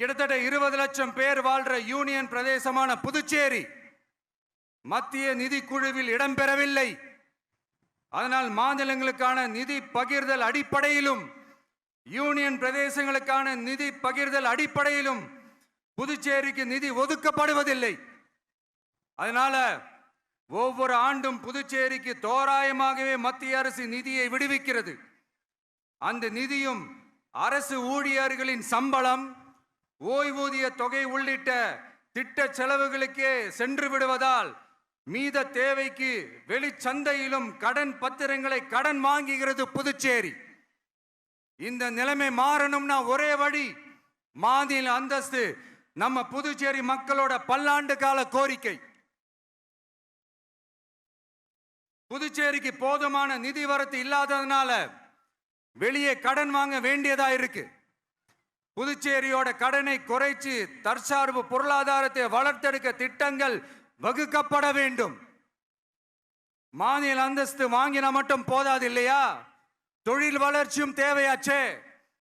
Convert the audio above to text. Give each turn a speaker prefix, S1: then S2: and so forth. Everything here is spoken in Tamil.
S1: கிட்டத்தட்ட இருபது லட்சம் பேர் வாழ்ற யூனியன் பிரதேசமான புதுச்சேரி மத்திய நிதி குழுவில் இடம்பெறவில்லை. அதனால் மாநிலங்களுக்கான நிதி பகிர்தல் அடிப்படையிலும் யூனியன் பிரதேசங்களுக்கான நிதி பகிர்தல் அடிப்படையிலும் புதுச்சேரிக்கு நிதி ஒதுக்கப்படுவதில்லை. அதனால ஒவ்வொரு ஆண்டும் புதுச்சேரிக்கு தோராயமாகவே மத்திய அரசு நிதியை விடுவிக்கிறது. அந்த நிதியும் அரசு ஊழியர்களின் சம்பளம் ஓய்வூதிய தொகை உள்ளிட்ட திட்ட செலவுகளுக்கே சென்று விடுவதால் மீத தேவைக்கு வெளிச்சந்தையிலும் கடன் பத்திரங்களை கடன் வாங்குகிறது புதுச்சேரி. இந்த நிலைமை மாறணும்னா ஒரே வழி மாநில அந்தஸ்து நம்ம புதுச்சேரி மக்களோட பல்லாண்டு கால கோரிக்கை. புதுச்சேரிக்கு போதுமான நிதி வரத்து இல்லாததுனால வெளியே கடன் வாங்க வேண்டியதா இருக்கு. புதுச்சேரியோட கடனை குறைச்சு தற்சார்பு பொருளாதாரத்தை வளர்த்தெடுக்க திட்டங்கள் வகுக்கப்பட வேண்டும். மாநில அந்தஸ்து வாங்கினா மட்டும் போதாது இல்லையா? தொழில் வளர்ச்சியும் தேவையாச்சே?